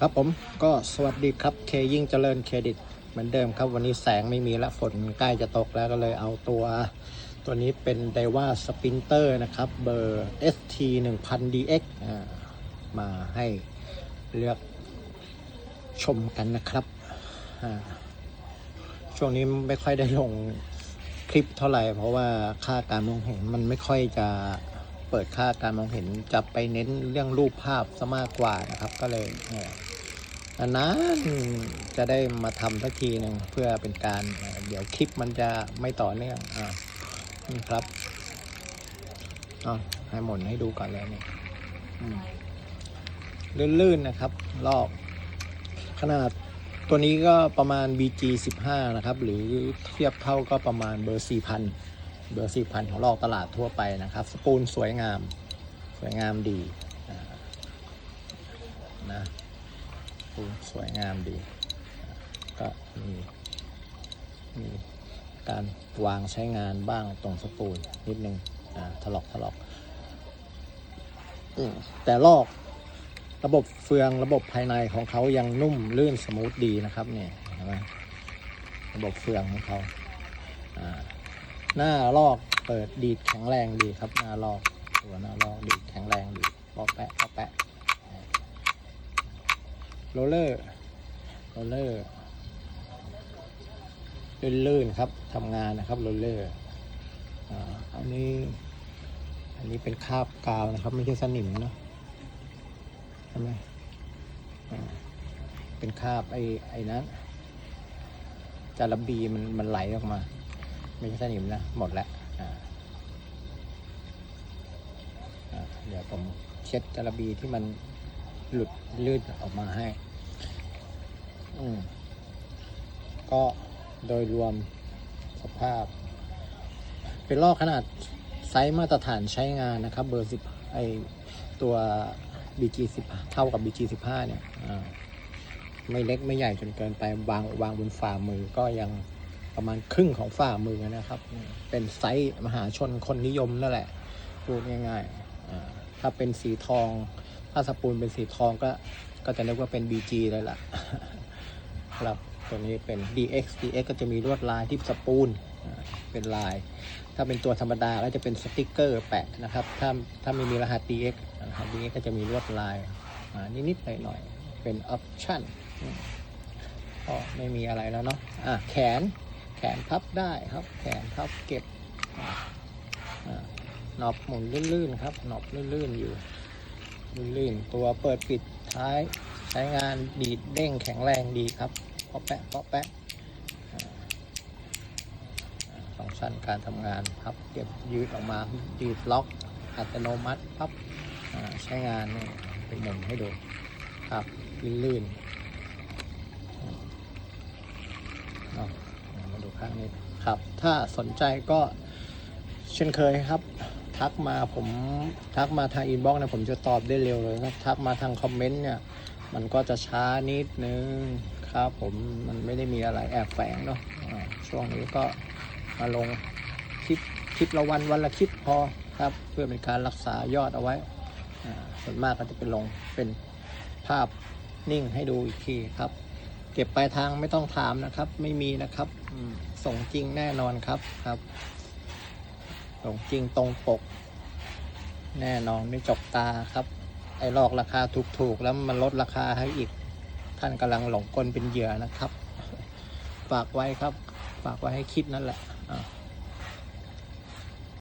ครับผมก็สวัสดีครับเคยิ่งเจริญเครดิตเหมือนเดิมครับ วันนี้แสงไม่มีแล้วฝนใกล้จะตกแล้วก็เลยเอาตัว ตัวนี้เป็นไดว่าสปินเตอร์นะครับ เบอร์ ST 1000 DX มาให้เลือกชมกันนะครับ ช่วงนี้ไม่ค่อยได้ลงคลิปเท่าไหร่ เพราะว่าค่าการมองเห็นมันไม่ค่อยจะเปิดค่าการมองเห็นจะไปเน้นเรื่องรูปภาพซะมากกว่านะครับก็เลย อ่อนานจะได้มาทำสักทีหนึ่งเพื่อเป็นการเดี๋ยวคลิปมันจะไม่ต่อเนื่องอ่านี่ครับอ่าให้หมุนให้ดูก่อนเลยนี่ลื่นๆนะครับ ลอก ขนาดตัวนี้ก็ประมาณ BG 15นะครับ หรือเทียบเท่าก็ประมาณเบอร์ 4,000 เบอร์ 4,000 ของลอกตลาดทั่วไปนะครับ สปูลสวยงาม สวยงามดีนะ ปูสวยงามดี ก็มีมีการวางใช้งานบ้างตรงสปูลนิดนึงอ่าถลอกถลอกอแต่ลอกระบบเฟืองระบบภายในของเขายังนุ่มลื่นสมูทดีนะครับเนี่ยเห็นไหมระบบเฟืองของเขาอ่าหน้าลอกเปิดดีดแข็งแรงดีครับ หน้าลอกตัวหน้าลอกดีดแข็งแรงดีปอกแปะปอกแปะ โรลเลอร์โรลเลอร์ลื่นๆครับทำงานนะครับโรลเลอร์อันนี้ อันนี้เป็นคาบกาวนะครับ ไม่ใช่สนิมเนอะใช่ไหมเป็นคาบไอ้ไอ้นั้นจาระบีมันมันไหลออกมา ไม่ใช่สนิมนะ หมดแล้วเดี๋ยวผมเช็ดจาระบีที่มัน หลุดลื่นออกมาให้ อืมก็โดยรวมสภาพ เป็นลอกขนาดไซส์มาตรฐานใช้งานนะครับ เบอร์สิบไอตัว BG 10เท่ากับ BG 15เนี่ยอ่าไม่เล็กไม่ใหญ่จนเกินไปวางวางบนฝ่ามือก็ยังประมาณครึ่งของฝ่ามือนะครับ เป็นไซส์มหาชนคนนิยมนั่นแหละ พูดง่ายๆอ่าถ้าเป็นสีทอง ถ้าสปูลเป็นสีทองก็ก็จะนึกว่าเป็น BG เลยล่ะ ครับตัวนี้เป็น DX DX ก็จะมีลวดลายที่สปูลเป็นลาย ถ้าเป็นตัวธรรมดาก็จะเป็นสติกเกอร์แปะนะครับ ถ้าถ้าไม่มีรหัส DX รหัส DX ก็จะมีลวดลายนิดๆหน่อยๆเป็นออปชั่นก็ไม่มีอะไรแล้วเนาะอะแขนแขนพับได้ครับ แขนพับเก็บหนอบหมุนลื่นๆครับหนอบลื่นๆอยู่ ลื่นตัวเปิดปิดท้ายใช้งานดีดเด้งแข็งแรงดีครับเปาะแปะเปาะแปะฟังก์ชันการทำงานพับเก็บยืดออกมายืดล็อกอัตโนมัติพับใช้งานเป็นหมุนให้ดูครับลื่นๆมาดูข้างนี้ครับ ถ้าสนใจก็เช่นเคยครับ ทักมาผมทักมาทางอินบ็อกซ์นะผมจะตอบได้เร็วเลยครับทักมาทางคอมเมนต์เนี่ย มันก็จะช้านิดนึงครับผมมันไม่ได้มีอะไรแอบแฝงเนาะอ่าช่วงนี้ก็มาลงคลิปคลิปละวันวันละคลิปพอครับ เพื่อเป็นการรักษายอดเอาไว้ส่วนมากก็จะเป็นลงเป็นภาพนิ่งให้ดูอีกทีครับ เก็บปลายทางไม่ต้องถามนะครับ ไม่มีนะครับส่งจริงแน่นอนครับครับ ส่งจริงตรงปก แน่นอนไม่จกตาครับ ไอ้หลอกราคาถูกๆ แล้วมันลดราคาให้อีก ท่านกำลังหลงกลเป็นเหยื่อนะครับ ฝากไว้ครับ ฝากไว้ให้คิดนั่นแหละอะ